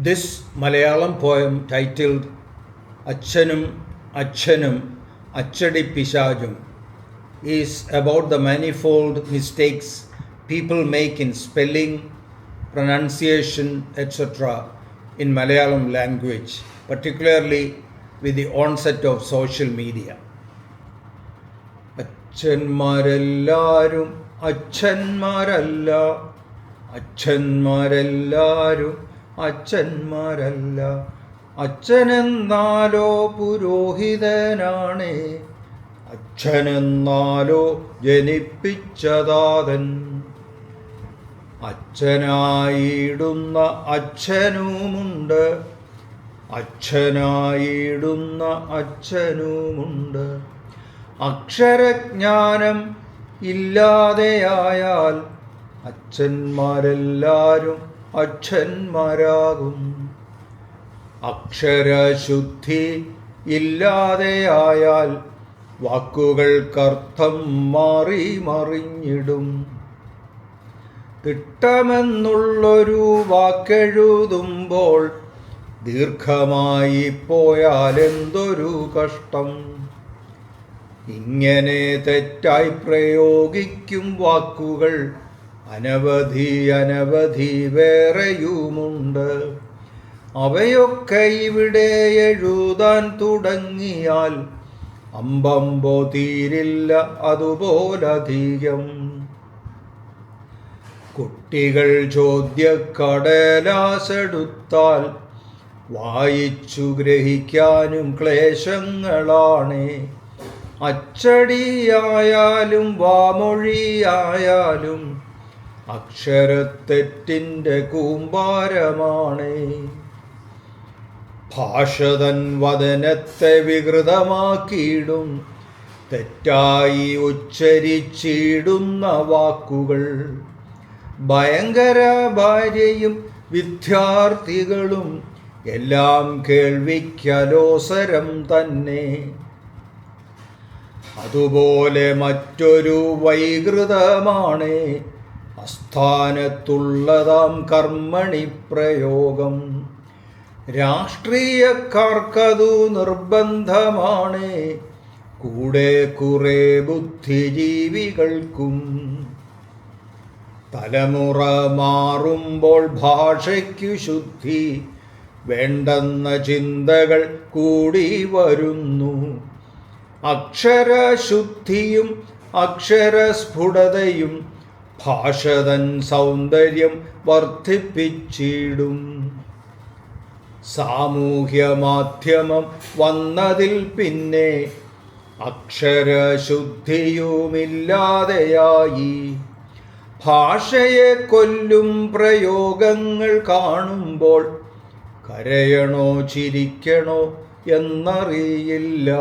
This Malayalam poem titled Achanum Achanum Achadi Pishajum is about the manifold mistakes people make in spelling, pronunciation, etc. in Malayalam language, particularly with the onset of social media. അച്ഛന്മാരെല്ലാരും അച്ഛന്മാരല്ല അച്ഛന്മാരെല്ലാരും അച്ഛന്മാരല്ല. അച്ഛനെന്നാലോ പുരോഹിതനാണേ. അച്ഛനെന്നാലോ ജനിപ്പിച്ചതാതൻ. അച്ഛനായിടുന്ന അച്ഛനുമുണ്ട്. അച്ഛനായിടുന്ന അച്ഛനുമുണ്ട്. അക്ഷരജ്ഞാനം ഇല്ലാതെയായാൽ അച്ഛന്മാരെല്ലാരും അച്ഛന്മാരാകും. അക്ഷരശുദ്ധി ഇല്ലാതെയായാൽ വാക്കുകൾക്കർത്ഥം മാറി മറിഞ്ഞിടും തിട്ടമെന്നുള്ളൊരു വാക്കെഴുതുമ്പോൾ ദീർഘമായി പോയാൽ എന്തൊരു കഷ്ടം. ഇങ്ങനെ തെറ്റായി പ്രയോഗിക്കും വാക്കുകൾ അനവധി അനവധി വേറെയുമുണ്ട്. അവയൊക്കെ ഇവിടെ എഴുതാൻ തുടങ്ങിയാൽ അമ്പമ്പോ തീരില്ല അതുപോലധികം. കുട്ടികൾ ചോദ്യക്കടലാസെടുത്താൽ വായിച്ചു ഗ്രഹിക്കാനും ക്ലേശങ്ങളാണേ. അച്ചടിയായാലും വാമൊഴിയായാലും അക്ഷരത്തെറ്റിന്റെ കൂമ്പാരമാണ്. ഭാഷതൻ വദനത്തെ വികൃതമാക്കിയിടും. തെറ്റായി ഉച്ചരിച്ചിടുന്ന വാക്കുകൾ. ഭയങ്കര ഭാര്യയും വിദ്യാർത്ഥികളും. എല്ലാം കേൾവിക്കലോസരം തന്നെ. അതുപോലെ മറ്റൊരു വൈകൃതമാണ്. അസ്ഥാനത്തുള്ളതാം കർമ്മണി പ്രയോഗം. രാഷ്ട്രീയക്കാർക്കതു നിർബന്ധമാണ്. കൂടെ കുറെ ബുദ്ധിജീവികൾക്കും. തലമുറ മാറുമ്പോൾ ഭാഷയ്ക്കു ശുദ്ധി വേണ്ടെന്ന ചിന്തകൾ കൂടി വരുന്നു. അക്ഷരശുദ്ധിയും അക്ഷരസ്ഫുടതയും ഭാഷതൻ സൗന്ദര്യം വർദ്ധിപ്പിച്ചിടും സാമൂഹ്യ മാധ്യമം വന്നതിൽ പിന്നെ അക്ഷരശുദ്ധിയുമില്ലാതെയായി. ഭാഷയെ കൊല്ലും പ്രയോഗങ്ങൾ കാണുമ്പോൾ കരയണോ ചിരിക്കണോ എന്നറിയില്ല.